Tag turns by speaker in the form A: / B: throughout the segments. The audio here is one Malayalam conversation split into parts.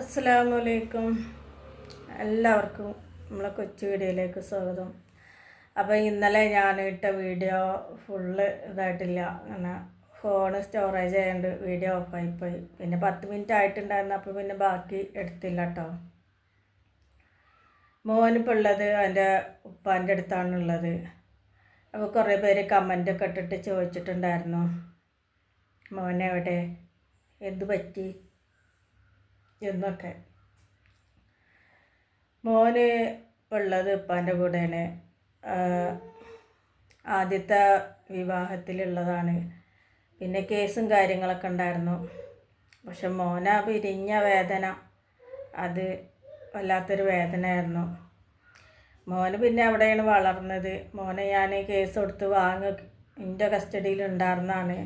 A: അസ്സലാമലൈക്കും എല്ലാവർക്കും നമ്മളെ കൊച്ചു വീഡിയോയിലേക്ക് സ്വാഗതം. അപ്പോൾ ഇന്നലെ ഞാൻ ഇട്ട വീഡിയോ ഫുള്ള് ഇതായിട്ടില്ല. അങ്ങനെ ഫോൺ സ്റ്റോറേജ് ആയതുകൊണ്ട് വീഡിയോ ഓഫായിപ്പോയി പിന്നെ പത്ത് മിനിറ്റ് ആയിട്ടുണ്ടായിരുന്നു. അപ്പോൾ പിന്നെ ബാക്കി എടുത്തില്ല കേട്ടോ മോനിപ്പോൾ ഉള്ളത് എന്റെ ഉപ്പാന്റെ അടുത്താണുള്ളത് അപ്പോൾ കുറേ പേര് കമന്റൊക്കെ ഇട്ടിട്ട് ചോദിച്ചിട്ടുണ്ടായിരുന്നു. മോനെവിടെ? എന്ത് പറ്റി? എന്നൊക്കെ. മോന് ഉള്ളത് ഉപ്പാന്റെ കൂടെയാണ്. ആദ്യത്തെ വിവാഹത്തിലുള്ളതാണ്. പിന്നെ കേസും കാര്യങ്ങളൊക്കെ ഉണ്ടായിരുന്നു. പക്ഷെ മോന പിരിഞ്ഞ വേദന അത് വല്ലാത്തൊരു വേദനയായിരുന്നു. മോന് പിന്നെ അവിടെയാണ് വളർന്നത്. മോനെ ഞാൻ കേസ് കൊടുത്ത് വാങ്ങി എന്റെ കസ്റ്റഡിയിൽ ഉണ്ടായിരുന്നതാണ്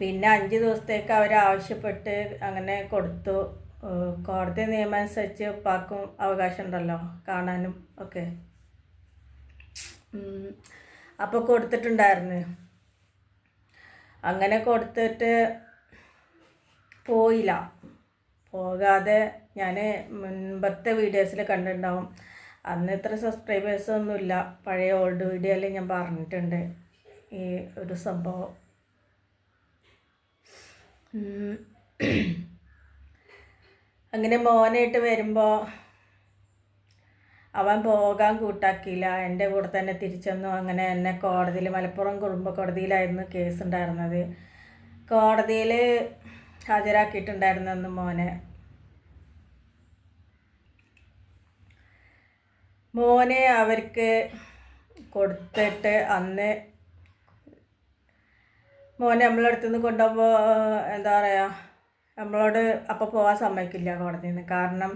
A: പിന്നെ അഞ്ച് ദിവസത്തേക്ക് അവർ ആവശ്യപ്പെട്ട് അങ്ങനെ കൊടുത്തു. കോടതി നിയമം അനുസരിച്ച് ഉപ്പാക്കും അവകാശം ഉണ്ടല്ലോ കാണാനും ഒക്കെ. അപ്പോൾ കൊടുത്തിട്ടുണ്ടായിരുന്നു. അങ്ങനെ കൊടുത്തിട്ട് പോയില്ല. പോകാതെ ഞാൻ മുൻപത്തെ വീഡിയോസിൽ കണ്ടിട്ടുണ്ടാവും. അന്ന് ഇത്ര സബ്സ്ക്രൈബേഴ്സൊന്നുമില്ല പഴയ ഓൾഡ് വീഡിയോയിൽ ഞാൻ പറഞ്ഞിട്ടുണ്ട്. ഈ ഒരു സംഭവം. അങ്ങനെ മോനായിട്ട് വരുമ്പോൾ അവൻ പോകാൻ കൂട്ടാക്കിയില്ല. എന്റെ കൂടെ തന്നെ തിരിച്ചെന്നു. അങ്ങനെ എന്നെ കോടതിയിൽ മലപ്പുറം കുടുംബ കോടതിയിലായിരുന്നു കേസ് ഉണ്ടായിരുന്നത്. കോടതിയിൽ ഹാജരാക്കിയിട്ടുണ്ടായിരുന്നു മോനെ. മോനെ അവർക്ക് കൊടുത്തിട്ട് അന്ന് മോനെ നമ്മളെ അടുത്ത് നിന്ന് കൊണ്ടുപോകുമ്പോൾ എന്താ പറയുക നമ്മളോട് അപ്പോൾ പോകാൻ സമ്മതിക്കില്ല കോടതിയിൽ നിന്ന് കാരണം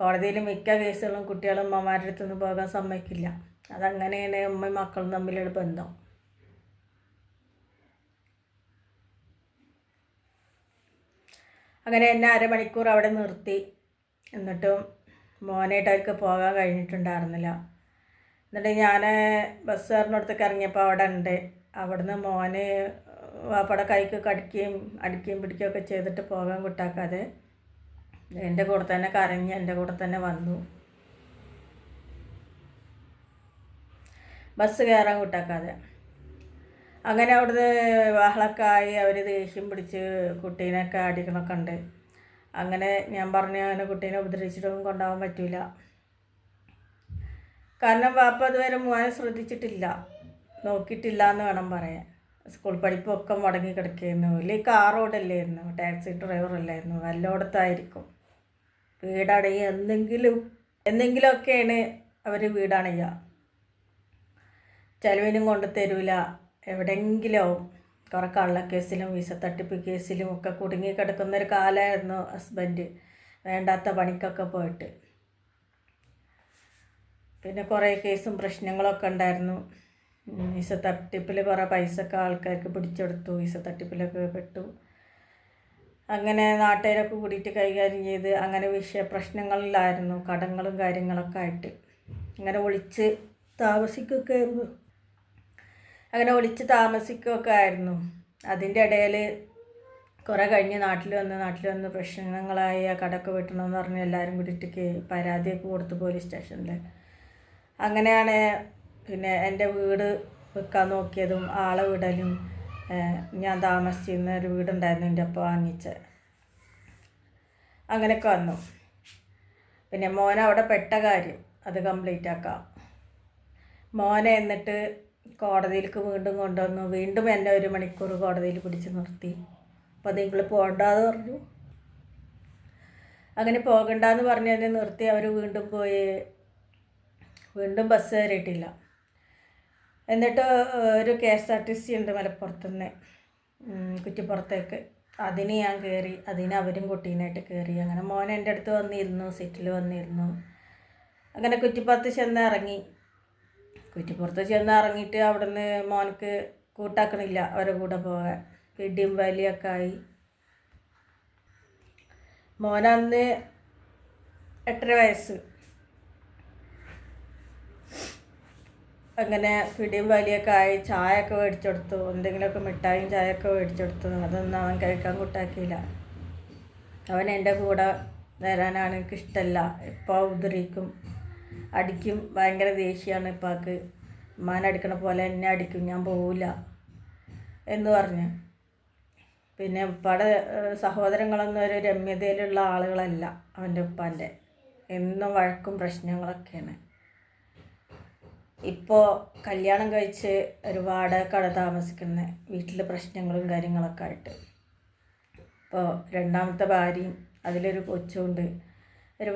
A: കോടതിയിൽ മിക്ക കേസുകളും കുട്ടികളും അമ്മമാരുടെ അടുത്ത് നിന്ന് പോകാൻ സമ്മതിക്കില്ല. അതങ്ങനെയാണ് അമ്മയും മക്കളും തമ്മിലുള്ള ബന്ധം. അങ്ങനെ എന്നെ അരമണിക്കൂർ അവിടെ നിർത്തി. എന്നിട്ടും മോനായിട്ട് അവർക്ക് പോകാൻ കഴിഞ്ഞിട്ടുണ്ടായിരുന്നില്ല. എന്നിട്ട് ഞാൻ ബസ് കയറുന്നിടത്തേക്ക് ഇറങ്ങിയപ്പോൾ അവിടെ ഉണ്ട്. അവിടുന്ന് മോന് വാപ്പയുടെ കൈക്കൊക്കെ കടിക്കുകയും അടിക്കുകയും പിടിക്കുകയൊക്കെ ചെയ്തിട്ട് പോകാൻ കിട്ടാക്കാതെ എന്റെ കൂടെ തന്നെ കരഞ്ഞ് എന്റെ കൂടെ തന്നെ വന്നു. ബസ് കയറാൻ കൂട്ടാക്കാതെ അങ്ങനെ അവിടുന്ന് ബഹളമൊക്കെ ആയി അവർ ദേഷ്യം പിടിച്ച് കുട്ടീനൊക്കെ അടിക്കണമൊക്കെ ഉണ്ട്. അങ്ങനെ ഞാൻ പറഞ്ഞു അങ്ങനെ കുട്ടീനെ ഉപദ്രവിച്ചിട്ടൊന്നും കൊണ്ടുപോകാൻ പറ്റില്ല കാരണം പാപ്പ അതുവരെ മോനെ ശ്രദ്ധിച്ചിട്ടില്ല. നോക്കിയിട്ടില്ല എന്ന് വേണം പറയാൻ. സ്കൂൾ പഠിപ്പൊക്കെ മുടങ്ങി കിടക്കുകയായിരുന്നു വലിയ കാർ ടാക്സി ഡ്രൈവർ അല്ലായിരുന്നു വല്ലോടത്തായിരിക്കും. വീടണയുക എന്തെങ്കിലും എന്തെങ്കിലുമൊക്കെയാണ് അവർ വീടണയ ചിലവിനും കൊണ്ട് തരൂല. എവിടെയെങ്കിലും കുറേ കള്ളക്കേസിലും വിസ തട്ടിപ്പ് കേസിലും ഒക്കെ കുടുങ്ങി കിടക്കുന്ന ഒരു കാലമായിരുന്നു ഹസ്ബൻഡ്. വേണ്ടാത്ത പണിക്കൊക്കെ പോയിട്ട്. പിന്നെ കുറേ കേസും പ്രശ്നങ്ങളൊക്കെ ഉണ്ടായിരുന്നു. വിസ തട്ടിപ്പിൽ കുറേ പൈസ ഒക്കെ ആൾക്കാർക്ക് പിടിച്ചെടുത്തു ഈസ തട്ടിപ്പിലൊക്കെ പെട്ടു. അങ്ങനെ നാട്ടുകാരൊക്കെ കൂടിയിട്ട് കൈകാര്യം ചെയ്ത് അങ്ങനെ വിഷയ പ്രശ്നങ്ങളിലായിരുന്നു കടങ്ങളും കാര്യങ്ങളൊക്കെ ആയിട്ട്. അങ്ങനെ ഒളിച്ച് താമസിക്കുകയൊക്കെ ആയിരുന്നു അങ്ങനെ ഒളിച്ച് താമസിക്കുകയൊക്കെ ആയിരുന്നു. അതിന്റെ ഇടയിൽ കുറേ കഴിഞ്ഞ് നാട്ടിൽ വന്ന് നാട്ടിൽ വന്ന് പ്രശ്നങ്ങളായി ആ കടക്ക് വെട്ടണമെന്ന് പറഞ്ഞ് എല്ലാവരും കൂടിയിട്ട് പരാതിയൊക്കെ കൊടുത്തു പോലീസ് സ്റ്റേഷനിൽ അങ്ങനെയാണ് പിന്നെ എന്റെ വീട് വെക്കാൻ നോക്കിയതും ആളെ വിടലും ഞാൻ താമസിച്ചിരുന്ന ഒരു വീടുണ്ടായിരുന്നു എന്റെ അപ്പം വാങ്ങിച്ച. അങ്ങനെയൊക്കെ വന്നു. പിന്നെ മോനെ അവിടെ പെട്ട കാര്യം അത് കംപ്ലീറ്റ് ആക്കാം. മോനെ എന്നിട്ട് കോടതിയിലേക്ക് വീണ്ടും കൊണ്ടുവന്നു. വീണ്ടും എന്നെ ഒരു മണിക്കൂർ കോടതിയിൽ പിടിച്ച് നിർത്തി. അപ്പോൾ നിങ്ങൾ പോകണ്ടെന്ന് പറഞ്ഞു. അങ്ങനെ പോകണ്ടെന്ന് പറഞ്ഞ് എന്നെ നിർത്തി. അവർ വീണ്ടും പോയി. വീണ്ടും ബസ് കയറിയിട്ടില്ല. എന്നിട്ട് ഒരു K S R T C ഉണ്ട് മലപ്പുറത്തുനിന്ന് കുറ്റിപ്പുറത്തേക്ക്. അതിന് ഞാൻ കയറി അതിന് അവരും കുട്ടീനായിട്ട് കയറി അങ്ങനെ മോൻ എന്റെ അടുത്ത് വന്നിരുന്നു സീറ്റിൽ വന്നിരുന്നു. അങ്ങനെ കുറ്റിപ്പുറത്ത് ചെന്ന് ഇറങ്ങി. കുറ്റിപ്പുറത്ത് ചെന്ന് ഇറങ്ങിയിട്ട് അവിടുന്ന് മോനക്ക് കൂട്ടാക്കണില്ല അവരെ കൂടെ പോകാൻ. പിടിയും വലിയൊക്കെ ആയി. മോനന്ന് എട്ടര വയസ്സ്. അങ്ങനെ പിടിയും വലിയൊക്കെ ആയി ചായയൊക്കെ മേടിച്ചെടുത്തു. എന്തെങ്കിലുമൊക്കെ മിഠായും ചായയൊക്കെ മേടിച്ചെടുത്തു. അതൊന്നും അവൻ കഴിക്കാൻ കൂട്ടാക്കിയില്ല. അവൻ എന്റെ കൂടെ വരാനാണ് എനിക്ക് ഇഷ്ടമല്ല ഇപ്പോൾ ഉതിരിക്കും അടിക്കും. ഭയങ്കര ദേഷ്യമാണ് ഇപ്പാക്ക്. ഉമ്മാനെ അടിക്കണ പോലെ എന്നെ അടിക്കും. ഞാൻ പോവില്ല എന്ന് പറഞ്ഞു. പിന്നെ ഉപ്പാടെ ഏഹ്, സഹോദരങ്ങളൊന്നും ഒരു രമ്യതയിലുള്ള ആളുകളല്ല അവന്റെ ഉപ്പാന്റെ. എന്നും വഴക്കും പ്രശ്നങ്ങളൊക്കെയാണ്. ഇപ്പോൾ കല്യാണം കഴിച്ച് ഒരു കട താമസിക്കുന്ന വീട്ടിൽ പ്രശ്നങ്ങളും കാര്യങ്ങളൊക്കെ ആയിട്ട്. ഇപ്പോൾ രണ്ടാമത്തെ ഭാര്യയും അതിലൊരു കൊച്ചുണ്ട്. ഒരു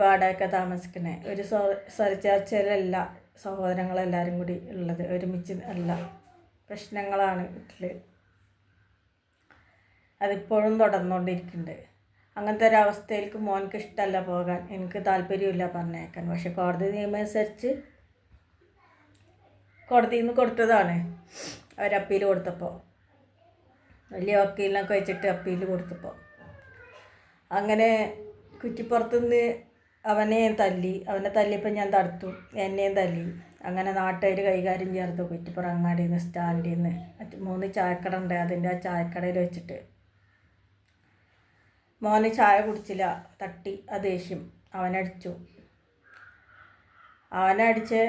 A: താമസിക്കുന്നത് ഒരു സ്വ സ്വരചാർച്ചയിലല്ല സഹോദരങ്ങളെല്ലാവരും കൂടി ഉള്ളത്. ഒരുമിച്ച് അല്ല പ്രശ്നങ്ങളാണ് വീട്ടിൽ അതിപ്പോഴും തുടർന്നുകൊണ്ടിരിക്കുന്നുണ്ട് അങ്ങനത്തെ ഒരു അവസ്ഥയിലേക്ക് മോൻക്ക് ഇഷ്ടമല്ല പോകാൻ. എനിക്ക് താല്പര്യമില്ല പറഞ്ഞേക്കാൻ. പക്ഷെ കോടതി നിയമം അനുസരിച്ച് കോടതിയിൽ നിന്ന് കൊടുത്തതാണ്. അവർ അപ്പീൽ കൊടുത്തപ്പോൾ വലിയ വക്കീലിനൊക്കെ വെച്ചിട്ട് അപ്പീൽ കൊടുത്തപ്പോൾ അങ്ങനെ കുറ്റിപ്പുറത്തുനിന്ന് അവനെ തല്ലി അവനെ തല്ലിയപ്പോൾ ഞാൻ തടുത്തു എന്നെയും തല്ലി. അങ്ങനെ നാട്ടുകാർ കൈകാര്യം ചേർത്തു കുറ്റിപ്പുറം അങ്ങാടിയിൽ നിന്ന് സ്റ്റാൻഡിൽ നിന്ന് മൂന്ന് ചായക്കട ഉണ്ട്. അതിന്റെ ആ ചായക്കടയിൽ വെച്ചിട്ട്. മോന് ചായ കുടിച്ചില്ല. തട്ടി ആ ദേഷ്യം. അവനടിച്ചു. അവനടിച്ച്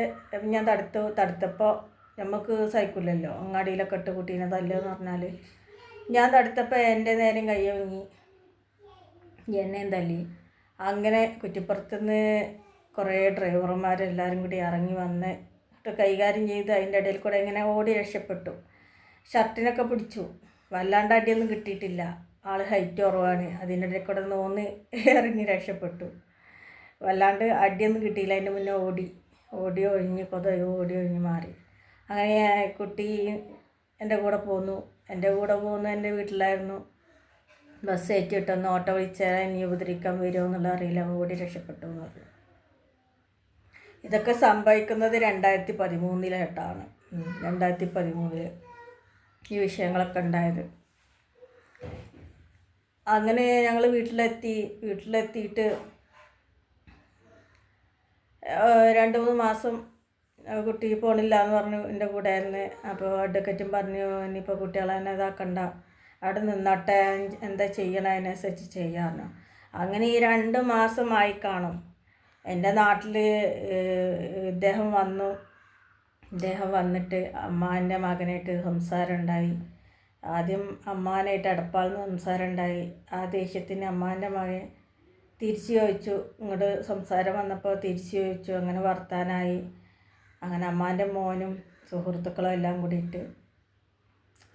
A: ഞാൻ തടുത്തു തടുത്തപ്പോൾ നമുക്ക് സഹിക്കില്ലല്ലോ അങ്ങാടിയിലൊക്കെ ഇട്ട് കുട്ടീനെ തല്ലെന്ന് പറഞ്ഞാൽ ഞാൻ തടുത്തപ്പോൾ എന്റെ നേരം കയ്യൊങ്ങി എന്നെയും തല്ലി. അങ്ങനെ കുറ്റിപ്പുറത്തുനിന്ന് കുറേ ഡ്രൈവർമാരെല്ലാവരും കൂടി ഇറങ്ങി വന്ന് കൈകാര്യം ചെയ്ത് അതിന്റെ ഇടയിൽ കൂടെ ഇങ്ങനെ ഓടി രക്ഷപ്പെട്ടു. ഷർട്ടിനൊക്കെ പിടിച്ചു. വല്ലാണ്ട് അടിയൊന്നും കിട്ടിയിട്ടില്ല. ആൾ ഹൈറ്റ് കുറവാണ്. അതിന്റെ ഇടയിൽ കൂടെ നോന്ന് ഇറങ്ങി രക്ഷപ്പെട്ടു. വല്ലാണ്ട് അടിയൊന്നും കിട്ടിയില്ല. അതിന്റെ മുന്നേ ഓടി. ഓടി ഒഴിഞ്ഞ് കൊതയോ ഓടി ഒഴിഞ്ഞ് മാറി. അങ്ങനെ കുട്ടി എന്റെ കൂടെ പോന്നു. എന്റെ കൂടെ പോകുന്നു എന്റെ വീട്ടിലായിരുന്നു. ബസ് ഏറ്റിട്ടൊന്ന് ഓട്ടോ വിളിച്ചാൽ ഇനി ഉപദ്രവിക്കാൻ വരുമോ എന്നുള്ള അറിയില്ല. ഓടി രക്ഷപ്പെട്ടു എന്ന് പറഞ്ഞു. ഇതൊക്കെ സംഭവിക്കുന്നത് രണ്ടായിരത്തി പതിമൂന്നിലായിട്ടാണ് രണ്ടായിരത്തി പതിമൂന്നിൽ ഈ വിഷയങ്ങളൊക്കെ ഉണ്ടായത്. അങ്ങനെ ഞങ്ങൾ വീട്ടിലെത്തി. വീട്ടിലെത്തിയിട്ട് രണ്ട് മൂന്ന് മാസം കുട്ടി പോണില്ല എന്ന് പറഞ്ഞു എന്റെ കൂടെ ആയിരുന്നു അപ്പോൾ അഡ്വക്കറ്റും പറഞ്ഞു ഇനിയിപ്പോൾ കുട്ടികളെ തന്നെ ഇതാക്കണ്ട. അവിടെ നിന്നോട്ടെ എന്താ ചെയ്യണം? അതിനനുസരിച്ച് ചെയ്യാമെന്ന് അങ്ങനെ ഈ രണ്ട് മാസമായി കാണും. എന്റെ നാട്ടിൽ ഇദ്ദേഹം വന്നു. ഇദ്ദേഹം വന്നിട്ട് അമ്മാന്റെ മകനായിട്ട് സംസാരം ഉണ്ടായി. ആദ്യം അമ്മാനായിട്ട് അടപ്പാളിന്ന് സംസാരം ഉണ്ടായി. ആ ദേഷ്യത്തിന് അമ്മാന്റെ മകൻ തിരിച്ചു ചോദിച്ചു. ഇങ്ങോട്ട് സംസാരം വന്നപ്പോൾ തിരിച്ചു ചോദിച്ചു. അങ്ങനെ വർത്താനായി. അങ്ങനെ അമ്മാന്റെ മോനും സുഹൃത്തുക്കളും എല്ലാം കൂടിയിട്ട്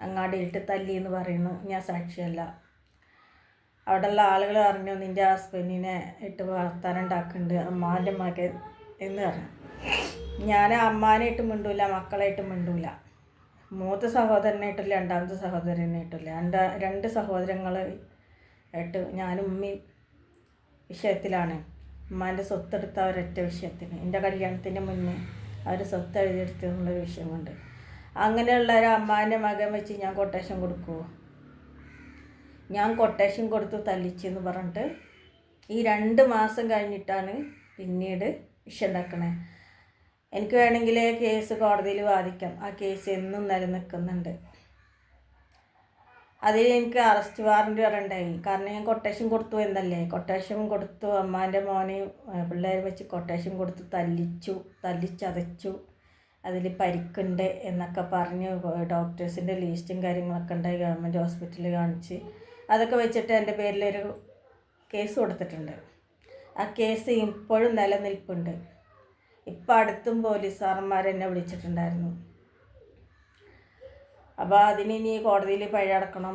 A: അങ്ങാടിയിട്ട് തല്ലി എന്ന് പറയുന്നു. ഞാൻ സാക്ഷിയല്ല. അവിടെയുള്ള ആളുകൾ പറഞ്ഞു നിന്റെ ഹസ്ബൻഡിനെ ഇട്ട് വർത്താനം ഉണ്ടാക്കുന്നുണ്ട്. അമ്മാന്റെ മകൻ എന്ന് പറഞ്ഞു. ഞാൻ അമ്മാനായിട്ട് മിണ്ടൂല മക്കളായിട്ട് മിണ്ടൂല. മൂത്ത സഹോദരനായിട്ടില്ല രണ്ടാമത്തെ സഹോദരനായിട്ടില്ല രണ്ട് രണ്ട് സഹോദരങ്ങൾ ആയിട്ട് ഞാനും ഉമ്മയും വിഷയത്തിലാണ്. ഉമ്മാന്റെ സ്വത്തെടുത്ത ഒരൊറ്റ വിഷയത്തിന്. എന്റെ കല്യാണത്തിന് മുന്നേ അവർ സ്വത്ത് എഴുതിയെടുത്തെന്നുള്ള വിഷയമുണ്ട് അങ്ങനെയുള്ള ഒരു അമ്മാന്റെ മകൻ വെച്ച് ഞാൻ കൊട്ടേഷൻ കൊടുക്കുമോ ഞാൻ കൊട്ടേഷൻ കൊടുത്ത് തല്ലിച്ചെന്ന് പറഞ്ഞിട്ട് ഈ രണ്ട് മാസം കഴിഞ്ഞിട്ടാണ് പിന്നീട് വിഷയം ഉണ്ടാക്കണേ. എനിക്ക് വേണമെങ്കിൽ കേസ് കോടതിയിൽ വാദിക്കാം. ആ കേസ് എന്നും നിലനിൽക്കുന്നുണ്ട്. അതിൽ എനിക്ക് അറസ്റ്റ് വാറന്റ് വരണ്ടായി കാരണം ഞാൻ കൊട്ടേഷൻ കൊടുത്തു എന്നല്ലേ. കൊട്ടേഷൻ കൊടുത്തു. അമ്മാന്റെ മോനെ പിള്ളേർ വെച്ച് കൊട്ടേഷൻ കൊടുത്തു. തല്ലിച്ചു. തല്ലിച്ചതച്ചു. അതിൽ പരിക്കുണ്ട് എന്നൊക്കെ പറഞ്ഞ് ഡോക്ടേഴ്സിന്റെ ലിസ്റ്റും കാര്യങ്ങളൊക്കെ ഉണ്ടായി ഗവൺമെന്റ് ഹോസ്പിറ്റലിൽ കാണിച്ച്. അതൊക്കെ വെച്ചിട്ട് എന്റെ പേരിലൊരു കേസ് കൊടുത്തിട്ടുണ്ട്. ആ കേസ് ഇപ്പോഴും നിലനിൽപ്പുണ്ട്. ഇപ്പം അടുത്തും പോലീസുകാരന്മാർ എന്നെ വിളിച്ചിട്ടുണ്ടായിരുന്നു. അപ്പോൾ അതിന് ഇനി കോടതിയിൽ പഴയടക്കണം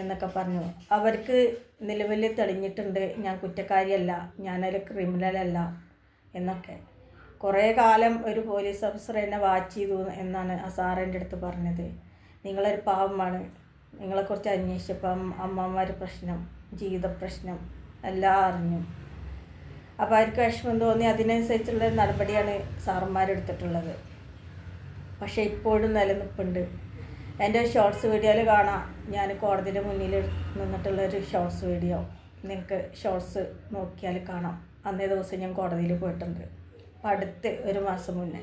A: എന്നൊക്കെ പറഞ്ഞു. അവർക്ക് നിലവിൽ തെളിഞ്ഞിട്ടുണ്ട് ഞാൻ കുറ്റക്കാരിയല്ല ഞാനൊരു ക്രിമിനലല്ല എന്നൊക്കെ. കുറേ കാലം ഒരു പോലീസ് ഓഫീസർ എന്നെ വാച്ച് ചെയ്തു എന്നാണ് ആ സാറിന്റെ അടുത്ത് പറഞ്ഞത്. നിങ്ങളൊരു പാവമാണ്. നിങ്ങളെക്കുറിച്ച് അന്വേഷിച്ചപ്പം അമ്മമാർ പ്രശ്നം ജീവിത പ്രശ്നം എല്ലാം അറിഞ്ഞു. അപ്പോൾ അവർക്ക് വിഷമം തോന്നി. അതിനനുസരിച്ചുള്ള നടപടിയാണ് സാറന്മാരെടുത്തിട്ടുള്ളത് പക്ഷേ ഇപ്പോഴും നിലനിൽപ്പുണ്ട്. എന്റെ ഷോർട്സ് വീഡിയോയിൽ കാണാം. ഞാൻ കോടതിയുടെ മുന്നിൽ നിന്നിട്ടുള്ളൊരു ഷോർട്സ് വീഡിയോ നിങ്ങൾക്ക് ഷോർട്സ് നോക്കിയാൽ കാണാം. അന്നേ ദിവസം ഞാൻ കോടതിയിൽ പോയിട്ടുണ്ട്. അടുത്ത് ഒരു മാസം മുന്നേ.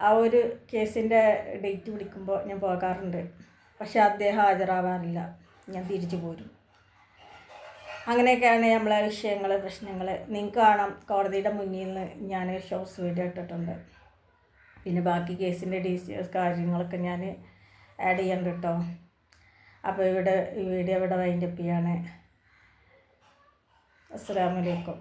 A: ആ ഒരു കേസിന്റെ ഡേറ്റ് പിടിക്കുമ്പോൾ ഞാൻ പോകാറുണ്ട്. പക്ഷേ അദ്ദേഹം ഹാജരാവാറില്ല. ഞാൻ തിരിച്ചു പോരും. അങ്ങനെയൊക്കെയാണ് നമ്മളെ വിഷയങ്ങൾ പ്രശ്നങ്ങൾ. നിങ്ങൾക്ക് കാണാം. കോടതിയുടെ മുന്നിൽ നിന്ന് ഞാൻ ഷോർട്സ് വീഡിയോ ഇട്ടിട്ടുണ്ട്. പിന്നെ ബാക്കി കേസിന്റെ ഡീറ്റെയിൽസ് കാര്യങ്ങളൊക്കെ ഞാൻ ആഡ് ചെയ്യണ്ട കേട്ടോ അപ്പോൾ ഇവിടെ ഈ വീഡിയോ ഇവിടെ വൈൻഡപ്പ് ചെയ്യാണ്. അസ്സാമലൈക്കും